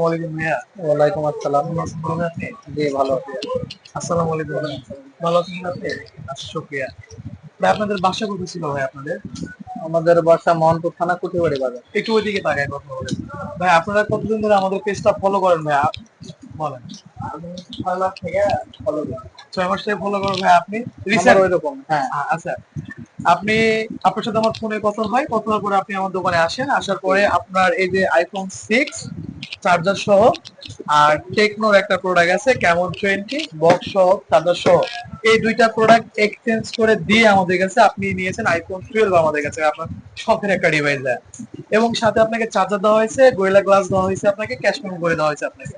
ওয়ালাইকুম আসসালাম। ভালো জি ভালো আসসালামু আলাইকুম ভালো আছেন আপনি? আচ্ছা, ভাই আপনাদের বাসা কোথায় ছিল ভাই আপনাদের? আমাদের বাসা মোহনপুর থানা বাজার। একটু ওইদিকে তাকায় কথা বলেন। ভাই আপনারা কতদিন ধরে আমাদের পেজটা ফলো করেন ভাই বলেন। ছয় মাস থেকে ফলো করি। ছয় মাস থেকে ফলো করেন ভাই আপনি? রিসেন্ট ওইরকম হ্যাঁ। আচ্ছা। আপনি আপনার সাথে আমার ফোনে কথা হয়। কথা পরে আপনি আমার দোকানে আসেন? আসার পরে আপনার এই যে আইফোন সিক্স চার্জার সহ আর টেকনোর একটা প্রোডাক্ট আছে কেমন টোয়েন্টি বক্স সহ চার্জার সহ। এই দুইটা প্রোডাক্ট এক্সচেঞ্জ করে দিয়ে আমাদের কাছে আপনি নিয়েছেন আইফোন টুয়েলভ আমাদের কাছে আপনার শখের একটা ডিভাইস দেয়। এবং সাথে আপনাকে চার্জার দেওয়া হয়েছে গোয়েলা গ্লাস দেওয়া হয়েছে আপনাকে ক্যাশ পেমেন্ট করে দেওয়া হয়েছে আপনাকে।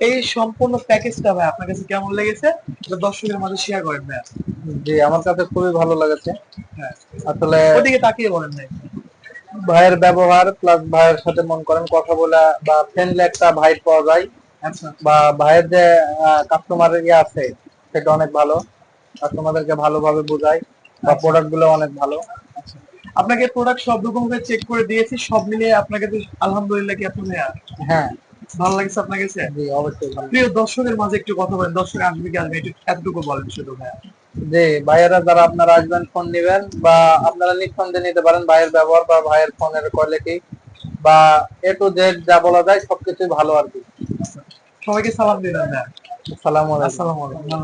এই সম্পূর্ণ প্যাকেজটা ভাই আপনার কাছে কেমন লেগেছে? দর্শকের মাঝে শেয়ার করেন ভাই। জি আমার কাছে খুবই ভালো লেগেছে। হ্যাঁ। আসলে ওদিকে তাকিয়ে বলেন ভাই। ভাইয়ের ব্যবহার প্লাস ভাইয়ের সাথে মন করেন কথা বলা বা ফ্রেন্ডলি একটা ভাই পাওয়া যায়। আচ্ছা বা ভাইয়ের যে কাস্টমার ইয়ে আছে সেটা অনেক ভালো। কাস্টমারদেরকে ভালোভাবে বোঝায়। বা প্রোডাক্টগুলো অনেক ভালো। আপনাকে প্রোডাক্ট সব রকম করে চেক করে দিয়েছি সব মিলিয়ে আপনাকে তো আলহামদুলিল্লাহ কি আপনি হ্যাঁ। ভালো লাগছে আপনার কাছে? ভালো প্রিয় দর্শকের মাঝে একটু কথা বলেন। দর্শক আসবে কি আসবে একটু এতটুকু বলেন শুধু ভাইয়া। জি ভাইয়েরা যারা আপনারা আসবেন ফোন নেবেন বা আপনারা নিঃসন্দেহে নিতে পারেন ভাইয়ের ব্যবহার বা ভাইয়ের ফোনের কোয়ালিটি বা এ টু জেড যা বলা যায় সবকিছুই ভালো আর কি। সবাইকে সালাম দিলেন আসসালামু আলাইকুম। আসসালামু আলাইকুম।